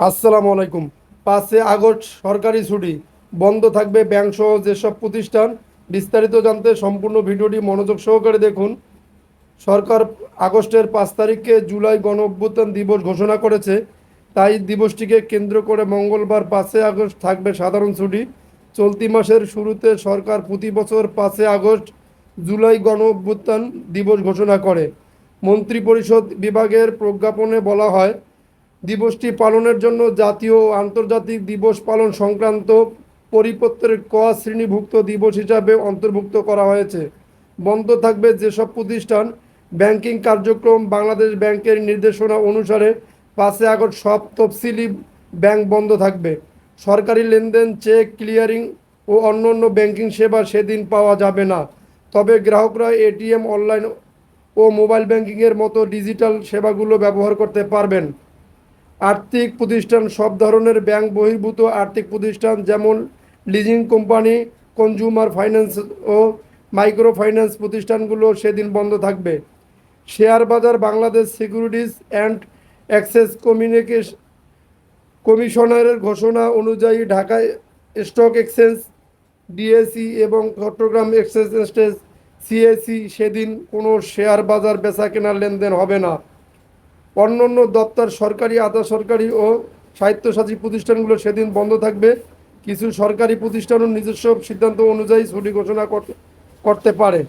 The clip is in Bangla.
আসসালামু আলাইকুম। পাঁচে আগস্ট সরকারি ছুটি। বন্ধ থাকবে ব্যাংক সহ যেসব প্রতিষ্ঠান। বিস্তারিত জানতে সম্পূর্ণ ভিডিওটি মনোযোগ সহকারে দেখুন। সরকার আগস্টের পাঁচ তারিখে জুলাই গণ অভ্যুত্থান দিবস ঘোষণা করেছে। তাই দিবসটিকে কেন্দ্র করে মঙ্গলবার পাঁচই আগস্ট থাকবে সাধারণ ছুটি। চলতি মাসের শুরুতে সরকার প্রতি বছর পাঁচই আগস্ট জুলাই গণ অভ্যুত্থান দিবস ঘোষণা করে। মন্ত্রিপরিষদ বিভাগের প্রজ্ঞাপনে বলা হয় দিবসটি পালনের জন্য জাতীয় আন্তর্জাতিক দিবস পালন সংক্রান্ত পরিপত্রের ক শ্রেণীভুক্ত দিবস হিসাবে অন্তর্ভুক্ত করা হয়েছে। বন্ধ থাকবে যেসব প্রতিষ্ঠান ব্যাংকিং কার্যক্রম বাংলাদেশ ব্যাংকের নির্দেশনা অনুসারে পাঁচই আগস্ট সব তফসিলি ব্যাংক বন্ধ থাকবে। সরকারি লেনদেন, চেক, ক্লিয়ারিং ও অন্যান্য ব্যাংকিং সেবা সেদিন পাওয়া যাবে না। তবে গ্রাহকরা এটিএম, অনলাইন ও মোবাইল ব্যাংকিংয়ের মতো ডিজিটাল সেবাগুলো ব্যবহার করতে পারবেন। আর্থিক প্রতিষ্ঠান সব ধরনের ব্যাংক বহির্ভূত আর্থিক প্রতিষ্ঠান যেমন লিজিং কোম্পানি, কনজিউমার ফাইন্যান্স ও মাইক্রো ফাইন্যান্স প্রতিষ্ঠানগুলো সেদিন বন্ধ থাকবে। শেয়ার বাজার Bangladesh securities and access communication কমিশনারের ঘোষণা অনুযায়ী ঢাকায় স্টক এক্সচেঞ্জ ডিএসি এবং চট্টগ্রাম এক্সচেঞ্জ সিএসি সেদিন কোনো শেয়ার বাজার বেচা কেনার লেনদেন হবে না। অন্যান্য দপ্তর, সরকারি, আধা সরকারি ও স্বায়ত্তশাসী প্রতিষ্ঠানগুলো সেদিন বন্ধ থাকবে। কিছু সরকারি প্রতিষ্ঠানও নিজস্ব সিদ্ধান্ত অনুযায়ী ছুটি ঘোষণা করতে পারে।